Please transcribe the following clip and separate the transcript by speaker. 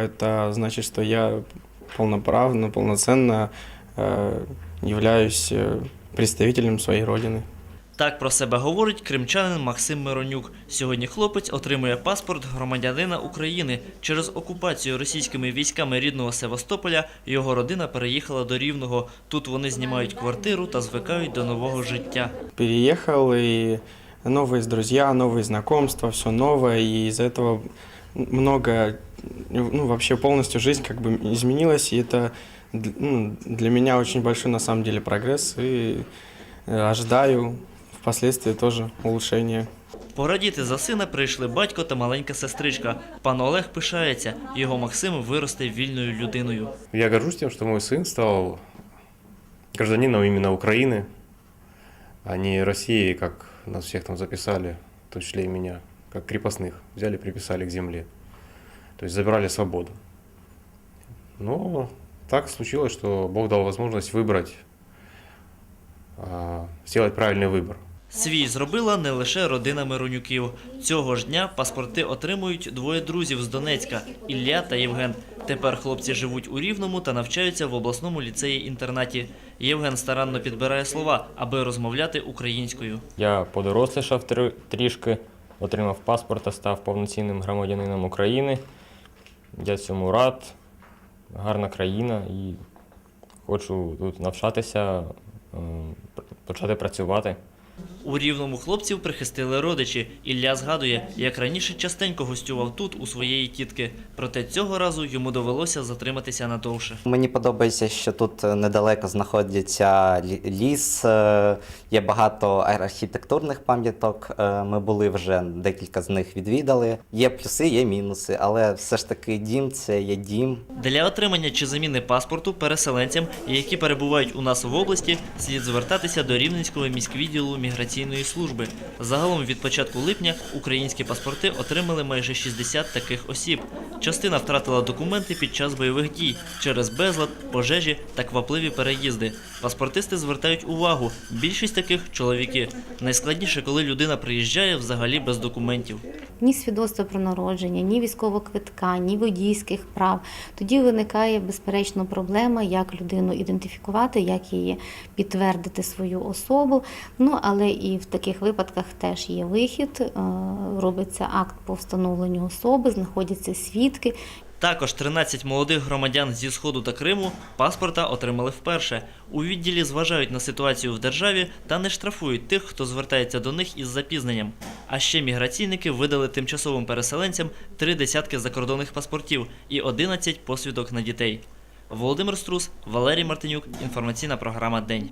Speaker 1: Это значит, что я полноправно, полноценно э, являюсь э, представителем своей родины.
Speaker 2: Так про себе говорить кримчанин Максим Миронюк. Сьогодні хлопець отримує паспорт громадянина України. Через окупацію російськими військами рідного Севастополя його родина переїхала до Рівного. Тут вони знімають квартиру та звикають до нового життя.
Speaker 1: Переехал, и новые друзья, новые знакомства, все новое, и из-за этого много, ну, вообще полностью жизнь как бы изменилась, и это д- ну, для меня очень большой на самом деле прогресс, и э, ожидаю впоследствии тоже улучшения.
Speaker 2: Порадіти за сина прийшли батько та маленька сестричка. Пан Олег пишається, його Максим виросте вільною людиною.
Speaker 3: Я горжусь тем, что мой сын стал гражданином именно Украины, а не России, как нас всех там записали, в том числе и меня, как крепостных. Взяли, приписали к земле. То есть забирали свободу. Но так случилось, что Бог дал возможность выбрать, а, сделать правильный выбор.
Speaker 2: Свій зробила не лише родина Миронюків. Цього ж дня паспорти отримують двоє друзів з Донецька Ілля та Євген. Тепер хлопці живуть у Рівному та навчаються в обласному ліцеї-інтернаті. Євген старанно підбирає слова, аби розмовляти українською.
Speaker 4: Я подорослішав трі- трішки, отримав паспорт та став повноцінним громадянином України. Я цьому рад, гарна країна і хочу тут навчатися, почати працювати.
Speaker 2: У рівному хлопців прихистили родичі. Ілля згадує, як раніше частенько гостював тут у своєї тітки. Проте цього разу йому довелося затриматися надовше.
Speaker 5: Мені подобається, що тут е, недалеко знаходиться ліс, е, є багато архітектурних пам'яток. е, Ми були вже декілька з них відвідали. Є плюси, є мінуси, але все ж таки дім це є дім.
Speaker 2: Для отримання чи заміни паспорту переселенцям, які перебувають у нас в області, слід звертатися до Рівненського міськвідділу міграційної служби. Загалом від початку липня українські паспорти отримали майже 60 таких осіб. Частина втратила документи під час бойових дій через безлад, пожежі та квапливі переїзди. Паспортисти звертають увагу. Більшість таких чоловіки. Найскладніше, коли людина приїжджає взагалі без документів.
Speaker 6: Ні свідоцтва про народження, ні військового квитка, ні водійських прав. Тоді виникає безперечно проблема, як людину ідентифікувати, як її підтвердити свою особу. Ну але і в таких випадках теж є вихід. е, Робиться акт по встановленню особи, знаходяться свідки,
Speaker 2: Також 13 молодих громадян зі Сходу та Криму паспорта отримали вперше. У відділі зважають на ситуацію в державі та не штрафують тих, хто звертається до них із запізненням. А ще міграційники видали тимчасовим переселенцям три десятки закордонних паспортів і 11 посвідок на дітей. Володимир Струс, Валерій Мартинюк. Інформаційна програма День.